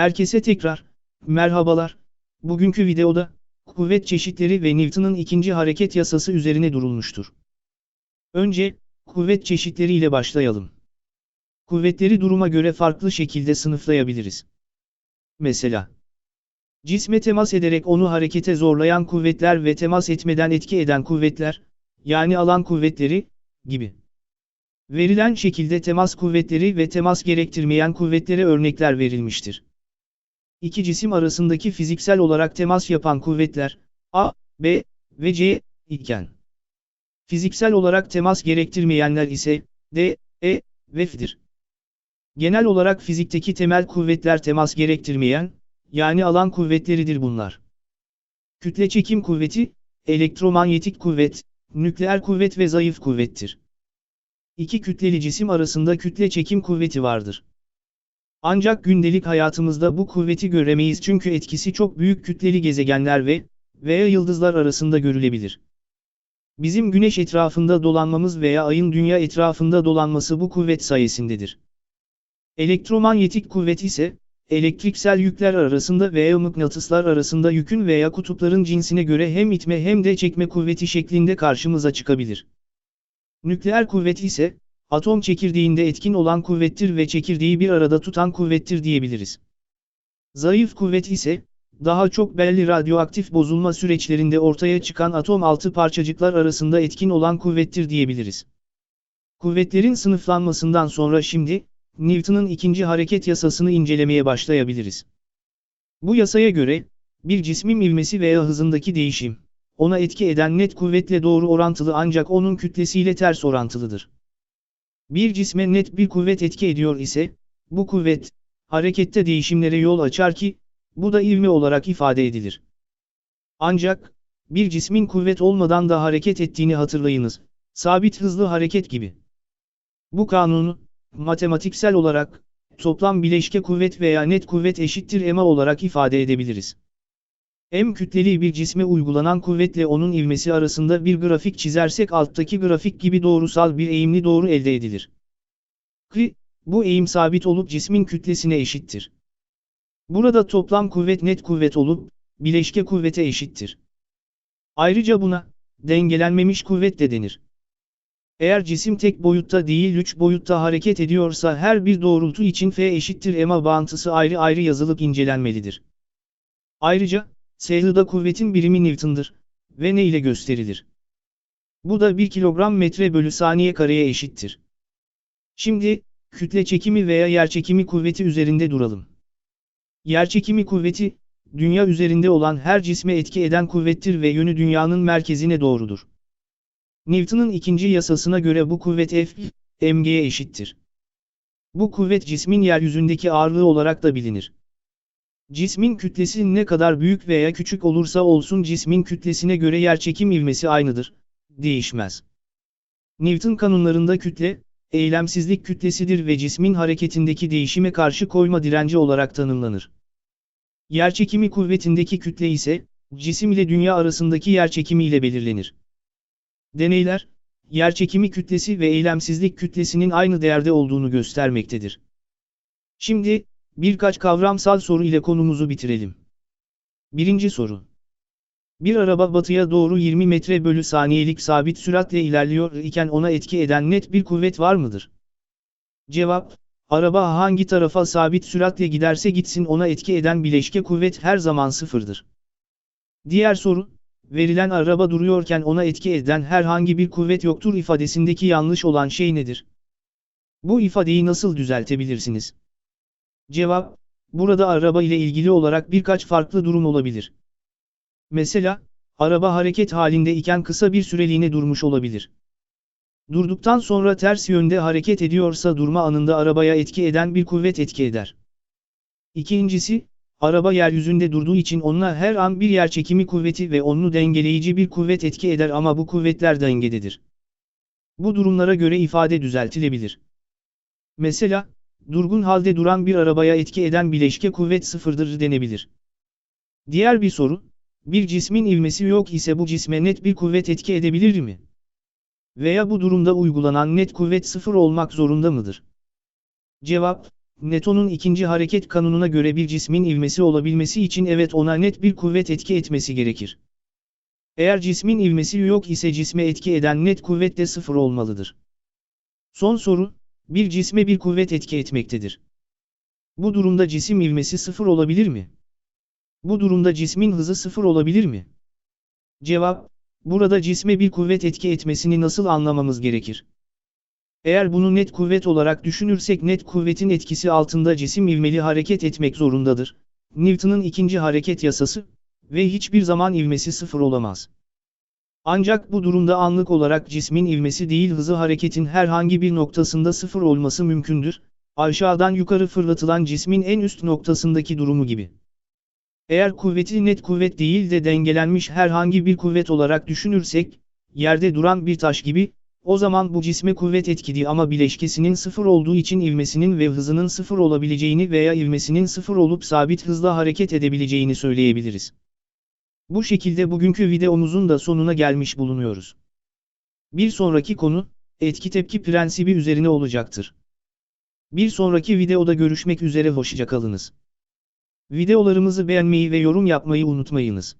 Herkese tekrar, merhabalar. Bugünkü videoda, kuvvet çeşitleri ve Newton'un ikinci hareket yasası üzerine durulmuştur. Önce, kuvvet çeşitleri ile başlayalım. Kuvvetleri duruma göre farklı şekilde sınıflayabiliriz. Mesela, cisme temas ederek onu harekete zorlayan kuvvetler ve temas etmeden etki eden kuvvetler, yani alan kuvvetleri, gibi. Verilen şekilde temas kuvvetleri ve temas gerektirmeyen kuvvetlere örnekler verilmiştir. İki cisim arasındaki fiziksel olarak temas yapan kuvvetler, A, B ve C iken, fiziksel olarak temas gerektirmeyenler ise, D, E ve F'dir. Genel olarak fizikteki temel kuvvetler temas gerektirmeyen, yani alan kuvvetleridir bunlar. Kütle çekim kuvveti, elektromanyetik kuvvet, nükleer kuvvet ve zayıf kuvvettir. İki kütleli cisim arasında kütle çekim kuvveti vardır. Ancak gündelik hayatımızda bu kuvveti göremeyiz çünkü etkisi çok büyük kütleli gezegenler ve veya yıldızlar arasında görülebilir. Bizim güneş etrafında dolanmamız veya ayın dünya etrafında dolanması bu kuvvet sayesindedir. Elektromanyetik kuvvet ise, elektriksel yükler arasında veya mıknatıslar arasında yükün veya kutupların cinsine göre hem itme hem de çekme kuvveti şeklinde karşımıza çıkabilir. Nükleer kuvvet ise, atom çekirdeğinde etkin olan kuvvettir ve çekirdeği bir arada tutan kuvvettir diyebiliriz. Zayıf kuvvet ise, daha çok belli radyoaktif bozulma süreçlerinde ortaya çıkan atom altı parçacıklar arasında etkin olan kuvvettir diyebiliriz. Kuvvetlerin sınıflanmasından sonra şimdi, Newton'un ikinci hareket yasasını incelemeye başlayabiliriz. Bu yasaya göre, bir cismin ivmesi veya hızındaki değişim, ona etki eden net kuvvetle doğru orantılı ancak onun kütlesiyle ters orantılıdır. Bir cisme net bir kuvvet etki ediyor ise, bu kuvvet, harekette değişimlere yol açar ki, bu da ivme olarak ifade edilir. Ancak, bir cismin kuvvet olmadan da hareket ettiğini hatırlayınız, sabit hızlı hareket gibi. Bu kanunu, matematiksel olarak, toplam bileşke kuvvet veya net kuvvet eşittir ema olarak ifade edebiliriz. M kütleli bir cisme uygulanan kuvvetle onun ivmesi arasında bir grafik çizersek alttaki grafik gibi doğrusal bir eğimli doğru elde edilir. K, bu eğim sabit olup cismin kütlesine eşittir. Burada toplam kuvvet net kuvvet olup, bileşke kuvvete eşittir. Ayrıca buna, dengelenmemiş kuvvet de denir. Eğer cisim tek boyutta değil üç boyutta hareket ediyorsa her bir doğrultu için F eşittir ema bağıntısı ayrı ayrı yazılıp incelenmelidir. Ayrıca, Sehlı'da kuvvetin birimi Newton'dır ve ne ile gösterilir? Bu da 1 kilogram metre bölü saniye kareye eşittir. Şimdi, kütle çekimi veya yerçekimi kuvveti üzerinde duralım. Yerçekimi kuvveti, dünya üzerinde olan her cisme etki eden kuvvettir ve yönü dünyanın merkezine doğrudur. Newton'un ikinci yasasına göre bu kuvvet F, mg'ye eşittir. Bu kuvvet cismin yeryüzündeki ağırlığı olarak da bilinir. Cismin kütlesi ne kadar büyük veya küçük olursa olsun cismin kütlesine göre yerçekim ivmesi aynıdır, değişmez. Newton kanunlarında kütle, eylemsizlik kütlesidir ve cismin hareketindeki değişime karşı koyma direnci olarak tanımlanır. Yerçekimi kuvvetindeki kütle ise, cisim ile dünya arasındaki yerçekimi ile belirlenir. Deneyler, yerçekimi kütlesi ve eylemsizlik kütlesinin aynı değerde olduğunu göstermektedir. Şimdi, birkaç kavramsal soru ile konumuzu bitirelim. Birinci soru. Bir araba batıya doğru 20 metre bölü saniyelik sabit süratle ilerliyor iken ona etki eden net bir kuvvet var mıdır? Cevap, araba hangi tarafa sabit süratle giderse gitsin ona etki eden bileşke kuvvet her zaman sıfırdır. Diğer soru, verilen araba duruyorken ona etki eden herhangi bir kuvvet yoktur ifadesindeki yanlış olan şey nedir? Bu ifadeyi nasıl düzeltebilirsiniz? Cevap, burada araba ile ilgili olarak birkaç farklı durum olabilir. Mesela, araba hareket halinde iken kısa bir süreliğine durmuş olabilir. Durduktan sonra ters yönde hareket ediyorsa durma anında arabaya etki eden bir kuvvet etki eder. İkincisi, araba yeryüzünde durduğu için onunla her an bir yerçekimi kuvveti ve onu dengeleyici bir kuvvet etki eder ama bu kuvvetler dengededir. Bu durumlara göre ifade düzeltilebilir. Mesela, durgun halde duran bir arabaya etki eden bileşke kuvvet sıfırdır denebilir. Diğer bir soru, bir cismin ivmesi yok ise bu cisme net bir kuvvet etki edebilir mi? Veya bu durumda uygulanan net kuvvet sıfır olmak zorunda mıdır? Cevap, Newton'un ikinci hareket kanununa göre bir cismin ivmesi olabilmesi için evet ona net bir kuvvet etki etmesi gerekir. Eğer cismin ivmesi yok ise cisme etki eden net kuvvet de sıfır olmalıdır. Son soru, bir cisme bir kuvvet etki etmektedir. Bu durumda cisim ivmesi sıfır olabilir mi? Bu durumda cismin hızı sıfır olabilir mi? Cevap, burada cisme bir kuvvet etki etmesini nasıl anlamamız gerekir? Eğer bunu net kuvvet olarak düşünürsek net kuvvetin etkisi altında cisim ivmeli hareket etmek zorundadır. Newton'un ikinci hareket yasası ve hiçbir zaman ivmesi sıfır olamaz. Ancak bu durumda anlık olarak cismin ivmesi değil hızı hareketin herhangi bir noktasında sıfır olması mümkündür, aşağıdan yukarı fırlatılan cismin en üst noktasındaki durumu gibi. Eğer kuvveti net kuvvet değil de dengelenmiş herhangi bir kuvvet olarak düşünürsek, yerde duran bir taş gibi, o zaman bu cisme kuvvet etkidi ama bileşkesinin sıfır olduğu için ivmesinin ve hızının sıfır olabileceğini veya ivmesinin sıfır olup sabit hızla hareket edebileceğini söyleyebiliriz. Bu şekilde bugünkü videomuzun da sonuna gelmiş bulunuyoruz. Bir sonraki konu, etki tepki prensibi üzerine olacaktır. Bir sonraki videoda görüşmek üzere hoşçakalınız. Videolarımızı beğenmeyi ve yorum yapmayı unutmayınız.